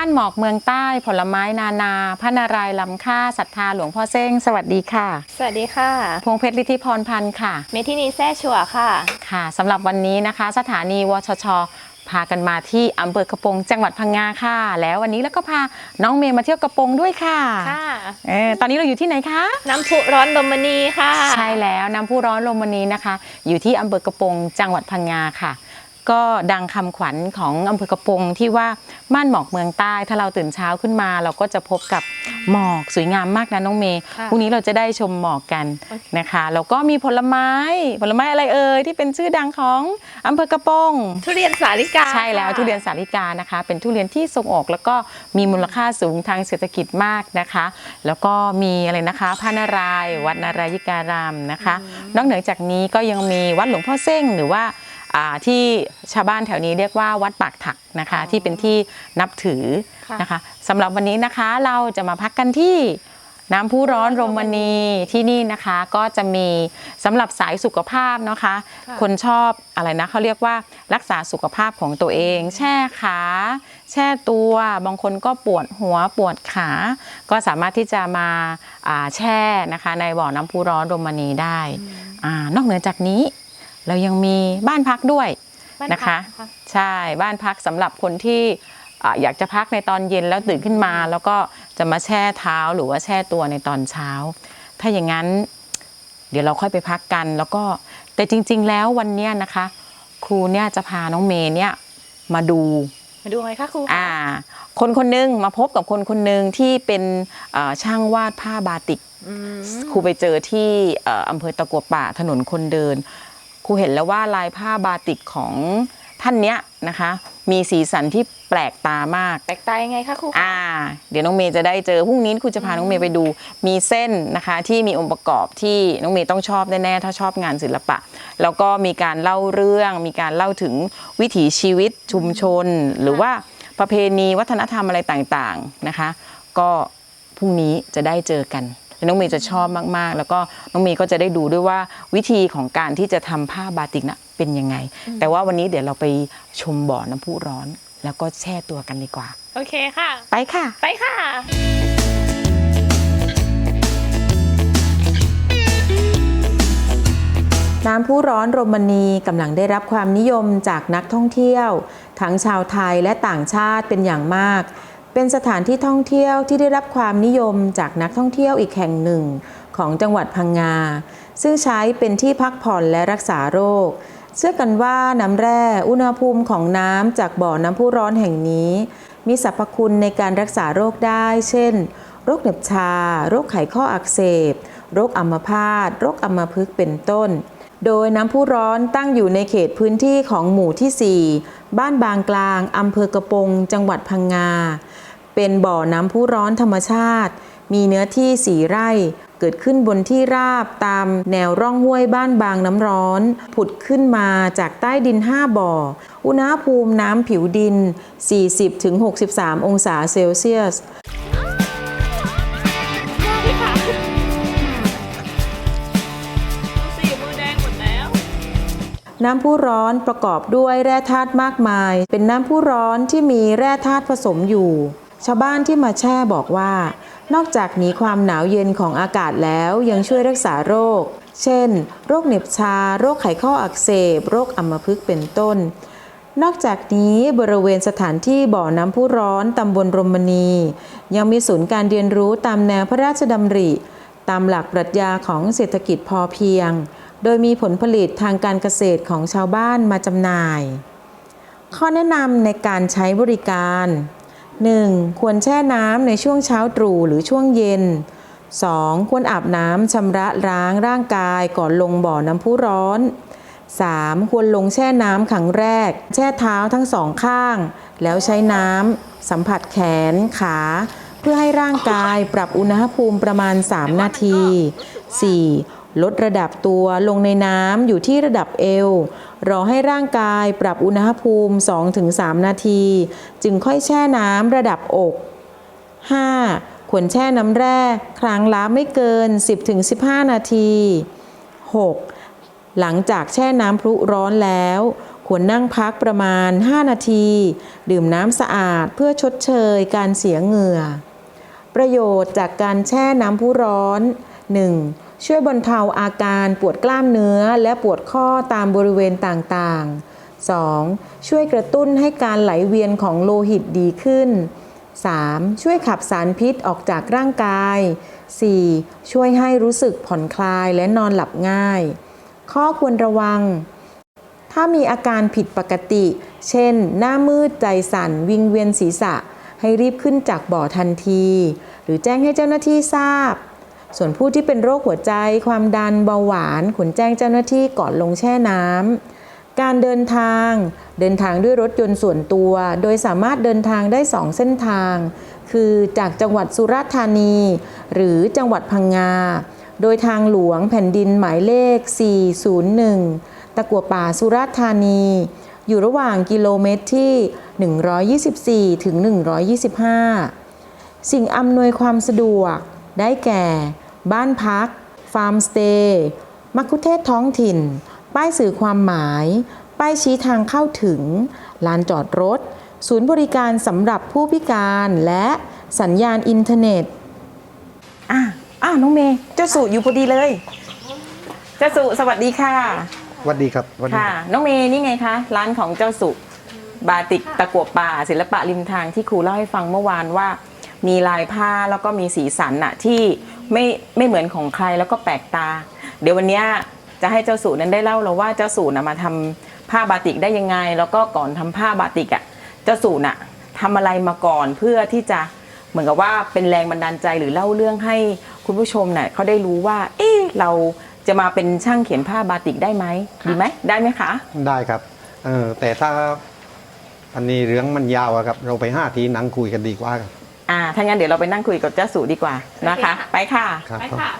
านหมอกเมืองใต้ผลไม้นานา พระนารายณ์ล้ำค่าศรัทธาหลวงพ่อเซ้ง สวัสดีค่ะ สวัสดีค่ะพวงเพชรฤทธิพรพันธ์ค่ะ เมทินีแซ่ชัวค่ะ ค่ะสำหรับวันนี้นะคะ สถานีวชชพากันมาที่อำเภอกระโปรงจังหวัดพังงาค่ะ แล้ววันนี้แล้วก็พาน้องเมย์มาเที่ยวกระโปรงด้วยค่ะค่ะเออตอนนี้เราอยู่ที่ไหนคะน้ำพุร้อนลมณีค่ะ ใช่แล้วน้ำพุร้อนลมวันนี้นะคะ อยู่ที่อำเภอกระโปรงจังหวัดพังงาค่ะ ก็ดังคำขวัญของอำเภอกระโปรงที่ว่าม่านหมอกเมืองใต้ ถ้าเราตื่นเช้าขึ้นมา เราก็จะพบกับหมอกสวยงามมากนะน้องเมย์ค่ะพรุ่งนี้เราจะได้ชมหมอกกันนะคะแล้วก็มีผลไม้ผลไม้อะไรเอ่ยที่เป็นชื่อดังของอำเภอกระโปรงทุเรียนสาลิกาใช่แล้วค่ะทุเรียนสาลิกานะคะ เป็นทุเรียนที่ส่งออกแล้วก็มีมูลค่าสูงทางเศรษฐกิจมากนะคะ แล้วก็มีอะไรนะคะพระนารายณ์วัดนารายิการามนะคะ นอกเหนือจากนี้ก็ยังมีวัดหลวงพ่อเส้งหรือว่าอ่า ที่ชาวบ้านแถวนี้เรียกว่าวัดปากถักนะคะที่เป็นที่นับถือค่ะนะคะสำหรับวันนี้นะคะเราจะมาพักกันที่น้ำพุร้อนรมณีที่นี่นะคะก็จะมีสำหรับสายสุขภาพนะคะค่ะคนชอบอะไรนะเขาเรียกว่ารักษาสุขภาพของตัวเอง แช่ขาแช่ตัวบางคนก็ปวดหัวปวดขา ก็สามารถที่จะมาอ่าแช่นะคะในบ่อน้ำพุร้อนรมณีได้อานอกเหนือจากนี้ เรายังมีบ้านพักด้วยบ้านะคะพักใช่บ้านพักสำหรับคนที่อะอยากจะพักในตอนเย็นแล้วตื่นขึ้นมา แล้วก็จะมาแช่เท้าหรือว่าแช่ตัวในตอนเช้า ถ้าอย่างนั้นเดี๋ยวเราค่อยไปพักกัน แล้วก็แต่จริง ๆ แล้ววันเนี้ยนะคะ ครูเนี่ยจะพาน้องเมย์เนี่ยมาดูมาดูไหมคะครูอ่า คนคนหนึงมาพบกับคนคนหนึงที่เป็นเอ่อช่างวาดผ้าบาติกอืมครูไปเจอที่เอ่ออำเภอตะกัวป่าถนนคนเดิน ครูเห็นแล้วว่าลายผ้าบาติกของท่านเนี้ยนะคะ มีสีสันที่แปลกตามากแตกตายังไงคะครูอ่า เดี๋ยวน้องเมย์จะได้เจอพรุ่งนี้ครูจะพาน้องเมย์ไปดู มีเส้นนะคะที่มีองค์ประกอบที่น้องเมย์ต้องชอบแน่ๆถ้าชอบงานศิลปะ แล้วก็มีการเล่าเรื่อง มีการเล่าถึงวิถีชีวิตชุมชน หรือว่าประเพณีวัฒนธรรมอะไรต่างๆนะคะ ก็พรุ่งนี้จะได้เจอกันแล้ว น้องเมย์จะชอบมากๆ แล้วก็น้องเมย์ก็จะได้ดูด้วยว่าวิธีของการที่จะทำผ้าบาติกนะเป็นยังไง แต่ว่าวันนี้เดี๋ยวเราไปชมบ่อน้ำพุร้อน แล้วก็แช่ตัวกันดีกว่า โอเคค่ะ ไปค่ะ ไปค่ะน้ำพุร้อนโรมนีกำลังได้รับความนิยมจากนักท่องเที่ยว ทั้งชาวไทยและต่างชาติเป็นอย่างมาก เป็นสถานที่ท่องเที่ยวที่ได้รับความนิยมจากนักท่องเที่ยวอีกแห่งหนึ่ง ของจังหวัดพังงา ซึ่งใช้เป็นที่พักผ่อนและรักษาโรค เชื่อกันว่าน้ำแร่อุณหภูมิของน้ำจากบ่อน้ำพุร้อนแห่งนี้ มีสรรพคุณในการรักษาโรคได้ เช่น โรคเหน็บชา โรคไขข้ออักเสบ โรคอัมพาต โรคอัมพฤกษ์เป็นต้นโดยน้ำพุร้อนตั้งอยู่ในเขตพื้นที่ของหมู่ที่ 4 บ้านบางกลาง อำเภอกระปง จังหวัดพังงา เป็นบ่อน้ำพุร้อนธรรมชาติ มีเนื้อที่สีไร่ เกิดขึ้นบนที่ราบตามแนวร่องห้วยบ้านบางน้ำร้อน ผุดขึ้นมาจากใต้ดิน 5 บ่อ อุณหภูมิน้ำผิวดิน 40-63 องศาเซลเซียสสีมือแดงหมดแล้วน้ำพุร้อนประกอบด้วยแร่ธาตุมากมาย เป็นน้ำพุร้อนที่มีแร่ธาตุผสมอยู่ ชาวบ้านที่มาแช่บอกว่า นอกจากหนีความหนาวเย็นของอากาศแล้วยังช่วยรักษาโรค เช่น โรคเหน็บชา โรคไขข้ออักเสบ โรคอัมพฤกษ์เป็นต้น นอกจากนี้บริเวณสถานที่บ่อน้ำพุร้อนตำบลรมณี ยังมีศูนย์การเรียนรู้ตามแนวพระราชดำริ ตามหลักปรัชญาของเศรษฐกิจพอเพียง โดยมีผลผลิตทางการเกษตรของชาวบ้านมาจำหน่าย ข้อแนะนำในการใช้บริการ 1. ควรแช่น้ำในช่วงเช้าตรู่หรือช่วงเย็น 2. ควรอาบน้ำชำระล้างร่างกายก่อนลงบ่อน้ำพุร้อน 3. ควรลงแช่น้ำครั้งแรก แช่เท้าทั้งสองข้าง แล้วใช้น้ำสัมผัสแขนขา เพื่อให้ร่างกายปรับอุณหภูมิประมาณ 3 นาที 4. ลดระดับตัวลงในน้ำอยู่ที่ระดับเอว รอให้ร่างกายปรับอุณหภูมิ 2-3 นาที จึงค่อยแช่น้ำระดับอก 5. ควรแช่น้ำแร่ครั้งละไม่เกิน 10-15 นาที 6. หลังจากแช่น้ำพรุร้อนแล้ว ควรนั่งพักประมาณ 5 นาที ดื่มน้ำสะอาดเพื่อชดเชยการเสียเหงื่อ ประโยชน์จากการแช่น้ำพุร้อน 1. ช่วยบรรเทาอาการปวดกล้ามเนื้อและปวดข้อตามบริเวณต่างๆ 2. ช่วยกระตุ้นให้การไหลเวียนของโลหิตดีขึ้น 3. ช่วยขับสารพิษออกจากร่างกาย 4. ช่วยให้รู้สึกผ่อนคลายและนอนหลับง่าย ข้อควรระวัง ถ้ามีอาการผิดปกติ เช่น หน้ามืดใจสั่น วิงเวียนศีรษะ ให้รีบขึ้นจากบ่อทันที หรือแจ้งให้เจ้าหน้าที่ทราบ ส่วนผู้ที่เป็นโรคหัวใจ ความดันเบาหวานควรแจ้งเจ้าหน้าที่ก่อนลงแช่น้ำการเดินทาง เดินทางด้วยรถยนต์ส่วนตัว โดยสามารถเดินทางได้ 2 เส้นทาง คือจากจังหวัดสุราษฎร์ธานี หรือจังหวัดพังงา โดยทางหลวงแผ่นดินหมายเลข 401 ตะกัวป่าสุราษฎร์ธานี อยู่ระหว่างกิโลเมตรที่ 124 ถึง 125 สิ่งอำนวยความสะดวกได้แก่ บ้านพัก ฟาร์มสเตย์มักคุเทศก์ท้องถิ่น ป้ายสื่อความหมาย ป้ายชี้ทางเข้าถึง ลานจอดรถ ศูนย์บริการสำหรับผู้พิการและสัญญาณอินเทอร์เน็ต อะอ้าวน้องเมย์เจ้าสุอยู่พอดีเลย เจ้าสุสวัสดีค่ะ สวัสดีครับสวัสดีค่ะ น้องเมย์นี่ไงคะ ร้านของเจ้าสุบาติกตะกัวป่า ศิลปะริมทางที่ครูเล่าให้ฟังเมื่อวานว่า มีลายผ้าแล้วก็มีสีสันน่ะที่ ไม่ไม่เหมือนของใครแล้วก็แปลกตา เดี๋ยววันนี้จะให้เจ้าสุนั้นได้เล่าเราว่าเจ้าสุน่ะมาทำผ้าบาติกได้ยังไง แล้วก็ก่อนทำผ้าบาติกอะเจ้าสุน่ะทำอะไรมาก่อนเพื่อที่จะเหมือนกับว่าเป็นแรงบันดาลใจหรือเล่าเรื่องให้คุณผู้ชมน่ะเขาได้รู้ว่า เอ๊ะเราจะมาเป็นช่างเขียนผ้าบาติกได้ไหมดีไหมได้ไหมคะได้ครับเออแต่ถ้าอันนี้เรื่องมันยาวครับ เราไปห้าทีนังคุยกันดีกว่าครับ อ่าถ้างั้นเดี๋ยวเราไปนั่งคุยกับเจ้าสู่ดีกว่านะคะ ไปค่ะ ครับ ไปค่ะ